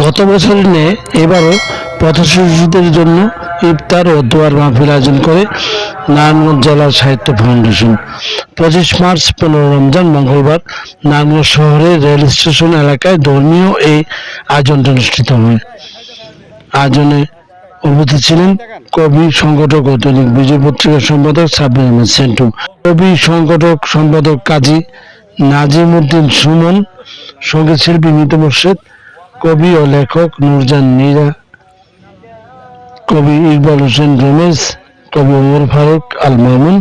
গত বছর নিয়ে এবারও পথশিশুদের জন্য ইফতার ও দোয়ার মাহফিল আয়োজন করে নারায়ণগঞ্জ জেলা সাহিত্য ফাউন্ডেশন। পঁচিশ মার্চ পনেরো রমজান মঙ্গলবার নারায়ণগঞ্জ শহরের রেল স্টেশন এলাকায় ধর্মীয় এই আয়োজনটি অনুষ্ঠিত হয়। আয়োজনে উপস্থিত ছিলেন কবি, সংগঠক ও দৈনিক বিজয় পত্রিকার সম্পাদক সাব্বির আহমেদ সেন্টু। কবি, সংগঠক সম্পাদক কাজী নাজিম উদ্দিন সুমন, সংগীত শিল্পী মিতু মোর্শেদ কবি ও লেখক নুরজান নীরা কবি ইকবাল হোসেন রমেশ, কবি ওমর ফারুক আল মামুন,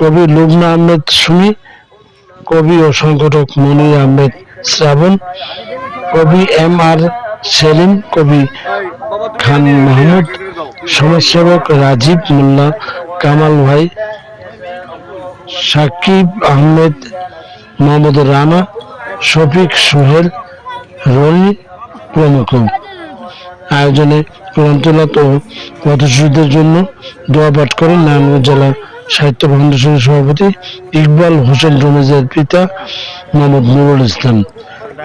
কবি লুবনা আহমেদ সুমি, কবি ও সংগঠক মনির আহমেদ শ্রাবণ, কবি এম আর সেলিম, কবি খান মাহমুদ, সমাজসেবক রাজীব মোল্লা, কামাল ভাই, সাকিব আহমেদ, মোহাম্মদ রানা, শফিক সোহেল, রনি প্রমুখ আয়োজনে গ্রন্থনাথ ও পথশিশুদের জন্য দোয়া পাঠ করেন নারায়ণগঞ্জ জেলা সাহিত্য ফাউন্ডেশনের সভাপতি ইকবাল হোসেন রমেজের পিতা মোহাম্মদ নুরুল ইসলাম।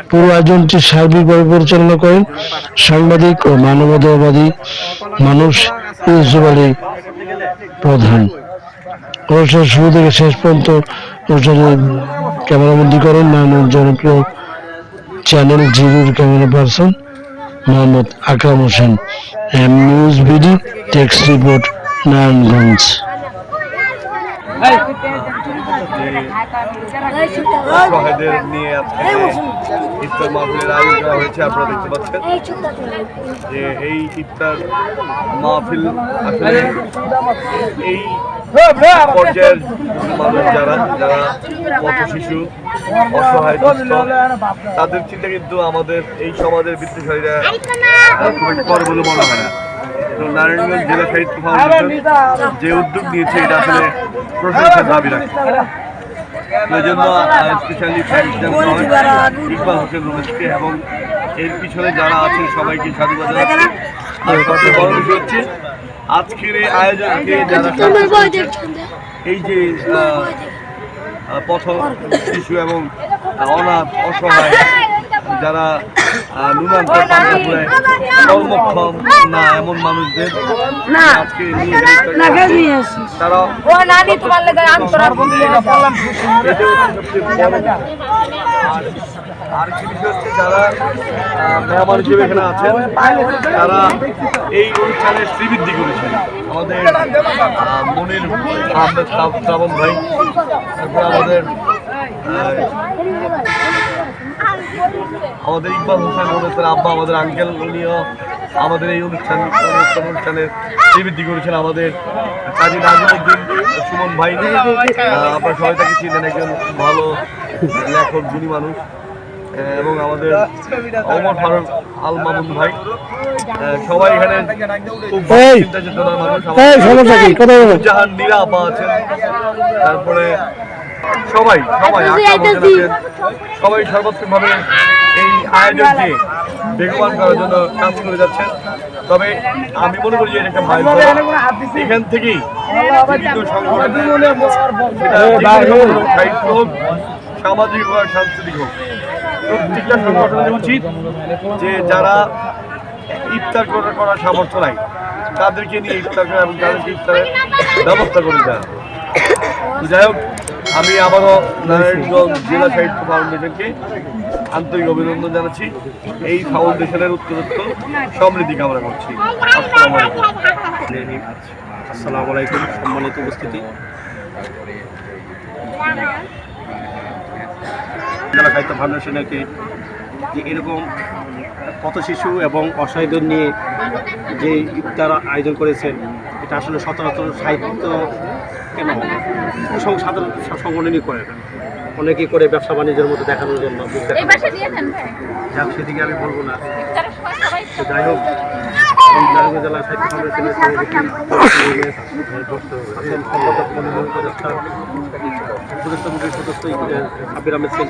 পুরো আয়োজনটি সার্বিকভাবে পরিচালনা করেন সাংবাদিক ও মানবতাবাদী মানুষ ইউসুফ আলী প্রধান। অনুষ্ঠান শুরু থেকে শেষ পর্যন্ত অনুষ্ঠানে ক্যামেরাবন্দি করেন নারায়ণগঞ্জ জনপ্রিয় চ্যানেল জিরোর camera person Mohammad Akram Hossain M news B D text report Narayanganj. নিয়ে হয়েছে যে এই এই পর্যায়ের মানুষ যারা যারা পথ শিশু, অসহায় তাদের চিন্তা কিন্তু আমাদের এই সমাজের বৃত্তিশালীরা করে বলে মনে হয় না। নারায়ণগঞ্জ জেলা সাহিত্য ফাউন্ডেশন যে উদ্যোগ নিয়েছে, এটা আসলে প্রশংসার দাবি রাখে। জন্য স্পেশালি ইকবাল হোসেন এবং এর পিছনে যারা আছেন সবাইকে সাধুবাদ হচ্ছে আজকের এই আয়োজনকে যারা এই যে পথ শিশু এবং অনাথ অসহায় যারা নুনান্ত কর্মক্ষম না এমন মানুষদের আজকে নিয়ে তারা সবচেয়ে বড় আর হচ্ছে যারা মেহমান হিসেবে এখানে আছেন, তারা এই অনুষ্ঠানের শ্রীবৃদ্ধি করেছেন। আমাদের মনির আহমেদ ভাই আমাদের আমাদের ইকবাল হোসেন রমেশের আব্বা আমাদের আঙ্কেল উনিও আমাদের এই অনুষ্ঠান অনুষ্ঠান অনুষ্ঠানের শ্রীবৃদ্ধি করেছেন আমাদের কাজী নাজিমুদ্দিন সুমন ভাই। আপনারা সবাই তাকে চিনেন, একজন ভালো লেখক গুণী মানুষ। এবং আমাদের ওমর ফারুক আল মামুন ভাই। সবাই এখানে খুব মানুষ। জাহান নীরা আপা আছেন তারপরে সবাই সবাই সবাই সর্বাত্মকভাবে এই আয়োজনকে বেগবান করার জন্য কাজ করে যাচ্ছেন। তবে আমি মনে করি যে এটা একটা এখান থেকেই বিভিন্ন হোক সামাজিক হোক সাংস্কৃতিক হোক প্রত্যেকটা সংগঠনের উচিত যে যারা ইফতার করার সামর্থ্য নাই, তাদেরকে নিয়ে ইফতার করা এবং তাদেরকে ইফতারের ব্যবস্থা করে দেওয়া যাই হোক, আমি আবারও নারায়ণগঞ্জ জেলা সাহিত্য ফাউন্ডেশনকে আন্তরিক অভিনন্দন জানাচ্ছি। এই ফাউন্ডেশনের উত্তরোত্তর সমৃদ্ধি কামনা করছি। আলাইকুম। আসসালামু আলাইকুম, সম্মানিত উপস্থিতি। জেলা সাহিত্য ফাউন্ডেশনকে যে এরকম কত শিশু এবং অসহায়দের নিয়ে যে ইফতার আয়োজন করেছেন এটা আসলে সচরাচর সাহিত্য কেন? সাধারণ সংগঠনই করে অনেকেই করে ব্যবসা বাণিজ্যের মধ্যে দেখানোর জন্য। যাক সেদিকে আমি বলব না। যাই হোক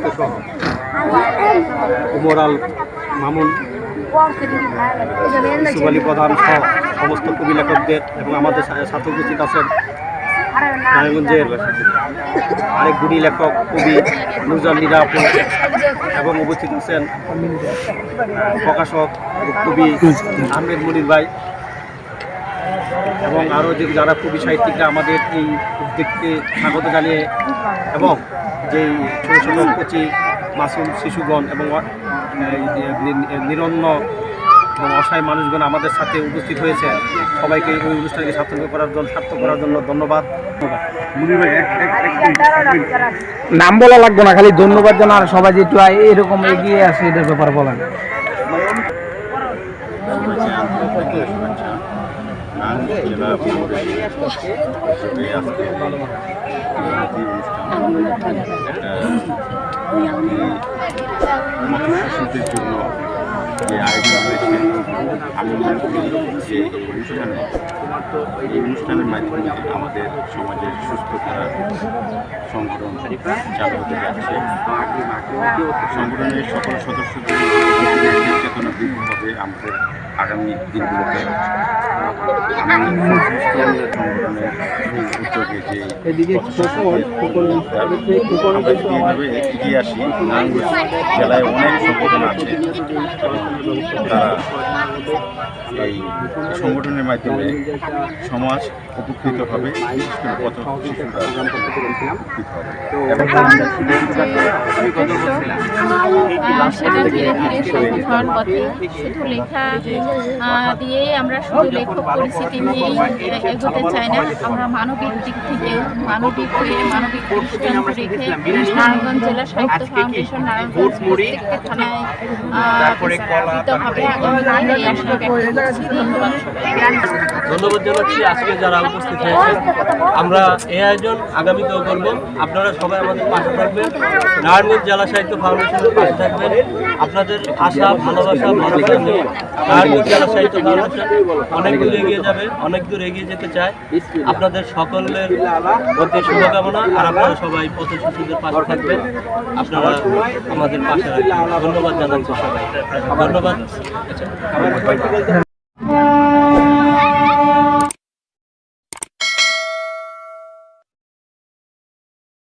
সহ উমর আল মামুন ইসুফ প্রধান সহ সমস্ত কবি লেখকদের এবং আমাদের সাথে উপস্থিত আছেন নারায়ণগঞ্জের আরেক গুণী লেখক কবি নুরজান নিরাপু এবং উপস্থিত আছেন প্রকাশক কবি আহমেদ মনির ভাই এবং আরও যে যারা কবি সাহিত্যিকরা আমাদের এই উদ্যোগকে স্বাগত জানিয়ে এবং যেই ছোটো ছোটো কচি মাসুম শিশুগণ এবং নিরন্ন এবং অসহায় মানুষগণ আমাদের সাথে উপস্থিত হয়েছে। সবাইকে ওই অনুষ্ঠানকে সার্থক করার জন্য সার্থক করার জন্য ধন্যবাদ। নাম বলা লাগবে না খালি ধন্যবাদ জানার সবাই যে একটু আই- এরকম এগিয়ে আসে এটার ব্যাপারে বলেন জন্য এই অনুষ্ঠানে এই অনুষ্ঠানের মাধ্যমে আমাদের সমাজের সুস্থতা সংগঠন চালু হতে যাচ্ছে। সংগঠনের সকল সদস্যদের হবে আমাদের আগামী দিনগুলোতে আমি সংগঠনের উদ্যোগে যে এগিয়ে আসি নারায়ণগঞ্জ জেলায় অনেক সংগঠন আছে তারা এই সংগঠনের মাধ্যমে সমাজ উপকৃত হবে। বিশেষ করে পথ শিশুরা উপকৃত হবে এবং সেটা ধীরে ধীরে সবুজ হওয়ার পথে শুধু লেখা আহ, দিয়েই আমরা শুধু লেখক পরিস্থিতি নিয়েই এগোতে চাই না। আমরা মানবিক দিক থেকেও মানবিক হয়ে মানবিক দৃষ্টান্ত রেখে নারায়ণগঞ্জ জেলা সাহিত্য ফাউন্ডেশন নারায়ণগঞ্জ প্রত্যেকটা থানায় হবে। আগামী দিনে করছি। ধন্যবাদ ধন্যবাদ জানাচ্ছি। আজকে যারা উপস্থিত হয়েছে আমরা এই আয়োজন আগামীতেও করব। আপনারা সবাই আমাদের পাশে থাকবেন। নারায়ণগঞ্জ জেলা সাহিত্য ফাউন্ডেশনের পাশে থাকবেন। আপনাদের আশা, ভালোবাসা ভরসা নারায়ণগঞ্জ জেলা সাহিত্য অনেক দূর এগিয়ে যাবে, অনেক দূর এগিয়ে যেতে চায়। আপনাদের সকলের প্রতি শুভকামনা আর আপনারা সবাই পথ শিশুদের পাশে থাকবেন। আপনারা আমাদের পাশে ধন্যবাদ জানাচ্ছি সবাই ধন্যবাদ। আচ্ছা।